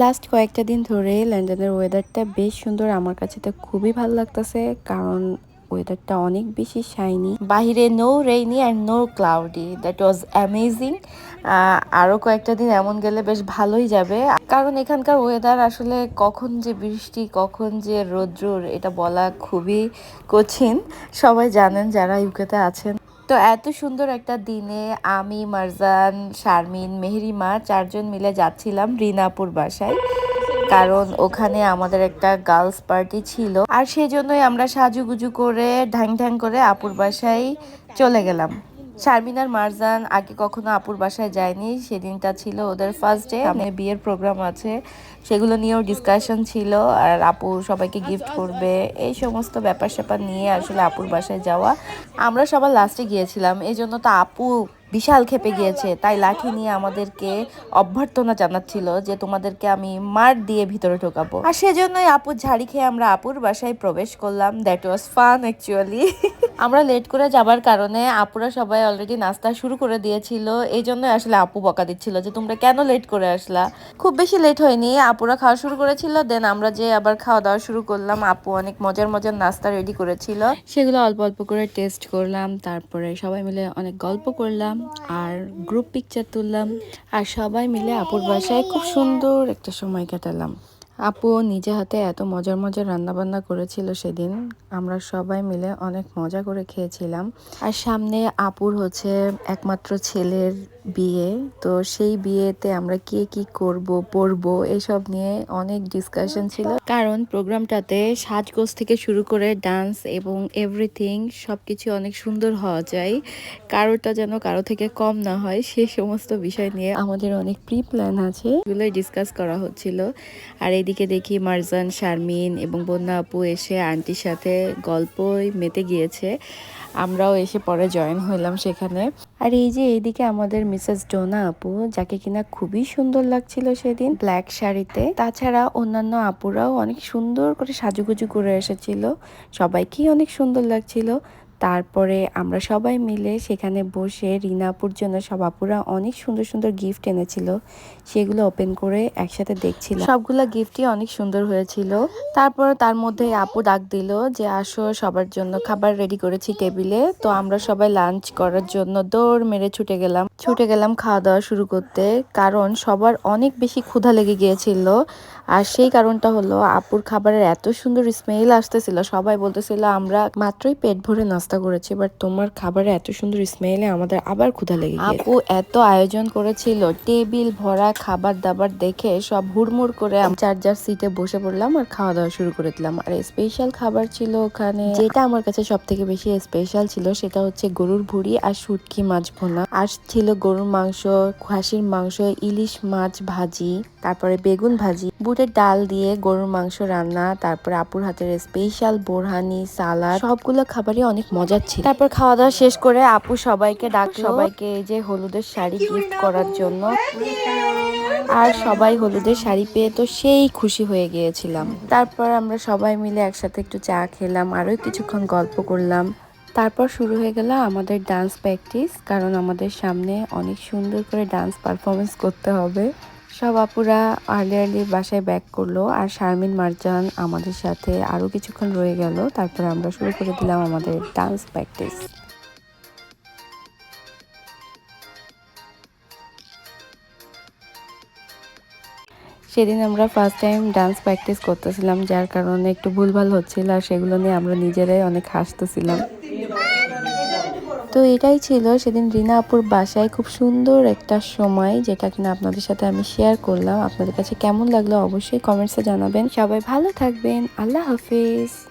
Last কয়েকটা দিন ধরে লন্ডনের ওয়েদারটা বেশ সুন্দর। আমার কাছে তো খুবই ভালো লাগতেছে, কারণ ওয়েদারটা অনেক বেশি শাইনি বাহিরে no rainy and no cloudy that was amazing আরও কয়েকটা দিন এমন গেলে বেশ ভালোই যাবে। কারণ এখানকার ওয়েদার আসলে কখন যে বৃষ্টি, কখন যে রৌদ্র এটা বলা খুবই কঠিন। সবাই জানেন যারা ইউকেতে আছেন। তো এত সুন্দর একটা দিনে আমি, মারজান, শারমিন মেহরিমা চারজন মিলে যাচ্ছিলাম রিনাপুর বাসায়। কারণ ওখানে আমাদের একটা গার্লস পার্টি ছিল। আর সেজন্যই আমরা সাজুগুজু করে, ঢ্যাং ঢ্যাং করে আপুর বাসায় চলে গেলাম। শারমিন আর মারজান আগে কখনো আপুর বাসায় যায়নি। সেদিনটা ছিল ওদের ফার্স্ট ডে আমাদের বিয়ের প্রোগ্রাম আছে। সেগুলো নিয়েও ডিসকাশন ছিল। আর আপু সবাইকে গিফট করবে। এই সমস্ত ব্যাপার স্যাপার নিয়ে আসলে আপুর বাসায় যাওয়া। আমরা সবার লাস্টে গিয়েছিলাম। এই জন্য তো আপু বিশাল খেপে গিয়েছে। তাই লাঠি নিয়ে আমাদেরকে অভ্যর্থনা জানাচ্ছিল যে তোমাদেরকে আমি মার দিয়ে ভিতরে ঢোকাবো। আর সেজন্যই আপুর ঝাড়ি খেয়ে আমরা আপুর বাসায় প্রবেশ করলাম। দ্যাট ওয়াজ ফান অ্যাকচুয়ালি আমরা লেট করে যাবার কারণে আপুরা সবাই অলরেডি নাস্তা শুরু করে দিয়েছিল। এই জন্যই আসলে আপু বকা দিচ্ছিল যে, তোমরা কেন লেট করে আসলা? খুব বেশি লেট হয়নি। আপুরা খাওয়া শুরু করেছিল দেন আমরা যে আবার খাওয়া দাওয়া শুরু করলাম, আপু অনেক মজার মজার নাস্তা রেডি করেছিল। সেগুলো অল্প অল্প করে টেস্ট করলাম, তারপরে সবাই মিলে অনেক গল্প করলাম, আর গ্রুপ পিকচার তুললাম, আর সবাই মিলে আপুর বাসায় খুব সুন্দর একটা সময় কাটালাম। আপু নিজে হাতে এত মজার মজার রান্নাবান্না করেছিল সেদিন। আমরা সবাই মিলে অনেক মজা করে খেয়েছিলাম। আর সামনে আপুর হচ্ছে একমাত্র ছেলের বিয়ে। তো সেই বিয়েতে আমরা কে কি করব, পরব, এসব নিয়ে অনেক ডিসকাশন ছিল। কারণ প্রোগ্রামটাতে সাজগোজ থেকে শুরু করে ডান্স এবং এভরিথিং সব কিছু অনেক সুন্দর হওয়া যায়। কারোটা যেন কারও থেকে কম না হয়, সে সমস্ত বিষয় নিয়ে আমাদের অনেক প্রি প্ল্যান আছে। এগুলোই ডিসকাস করা হচ্ছিল। আর এদিকে দেখি মারজান, শারমিন এবং বন্যা আপু এসে আন্টির সাথে গল্পই মেতে গিয়েছে। আমরাও এসে পরে জয়েন হইলাম সেখানে। আর এই যে এইদিকে আমাদের মিসেস ডোনা আপু, যাকে কিনা খুবই সুন্দর লাগছিল সেদিন ব্ল্যাক শাড়িতে। তাছাড়া অন্যান্য আপুরাও অনেক সুন্দর করে সাজুগুজু করে এসেছিল। সবাইকেই অনেক সুন্দর লাগছিল। তারপরে আমরা সবাই মিলে সেখানে বসে রিনাপুর জন্য সব আপুরা অনেক সুন্দর সুন্দর গিফট এনেছিল। সেগুলো ওপেন করে একসাথে দেখছিল সবগুলো গিফটই অনেক সুন্দর হয়েছিল। তারপর তার মধ্যে আপু ডাক দিল যে, আসো, সবার জন্য খাবার রেডি করেছি টেবিলে। তো আমরা সবাই লাঞ্চ করার জন্য দৌড় মেরে ছুটে গেলাম। ছুটে গেলাম খাওয়া দাওয়া শুরু করতে। কারণ সবার অনেক বেশি ক্ষুধা লেগে গিয়েছিল। আর সেই কারণটা হলো আপুর খাবারের এত সুন্দর স্মেল আসতেছিল, সবাই বলতেছিল, আমরা মাত্রই পেট ভরে নাস্তা করেছি বাট তোমার খাবারে এত সুন্দর স্মেলে আমাদের আবার ক্ষুধা লেগে আপু এত আয়োজন করেছিল, টেবিল ভরা, খাবার দাবার দেখে সব হুড়মুড় করে চার চার সিটে বসে পড়লাম আর খাওয়া দাওয়া শুরু করে দিলাম। আর স্পেশাল খাবার ছিল ওখানে, যেটা আমার কাছে সব থেকে বেশি স্পেশাল ছিল, সেটা হচ্ছে গরুর ভুড়ি আর শুটকি মাছ ভোনা। আর ছিল গরুর মাংস, খাসির মাংস, ইলিশ মাছ ভাজি, তারপরে বেগুন ভাজি। বুটের ডাল দিয়ে গরুর মাংস রান্না, তারপর আপুর হাতের স্পেশাল বোরহানি সালাদ সবগুলো খাবারই অনেক মজার ছিল। তারপর খাওয়া দাওয়া শেষ করে আপু সবাইকে ডাক সবাইকে এই যে হলুদের শাড়ি গিফট করার জন্য। আর সবাই হলুদের শাড়ি পেয়ে তো সেই খুশি হয়ে গিয়েছিলাম। তারপর আমরা সবাই মিলে একসাথে একটু চা খেলাম, আরও কিছুক্ষণ গল্প করলাম। তারপর শুরু হয়ে গেল আমাদের ডান্স প্র্যাকটিস কারণ আমাদের সামনে অনেক সুন্দর করে ডান্স পারফরমেন্স করতে হবে। সব আপুরা আর্লি আর্লি বাসায় ব্যাক করল আর শারমিন, মারজান আমাদের সাথে আরও কিছুক্ষণ রয়ে গেল। তারপর আমরা শুরু করে দিলাম আমাদের ডান্স প্র্যাকটিস সেদিন আমরা ফার্স্ট টাইম ডান্স প্র্যাকটিস করতেছিলাম, যার কারণে একটু ভুলভাল হচ্ছিল আর সেগুলো নিয়ে আমরা নিজেরাই অনেক হাসতেছিলাম। তো এটাই ছিল সেদিন রিনা আপুর বাসায় খুব সুন্দর একটা সময়, যেটা কিনা আপনাদের সাথে আমি শেয়ার করলাম। আপনাদের কাছে কেমন লাগল অবশ্যই কমেন্টসে জানাবেন। সবাই ভালো থাকবেন। আল্লাহ হাফিজ।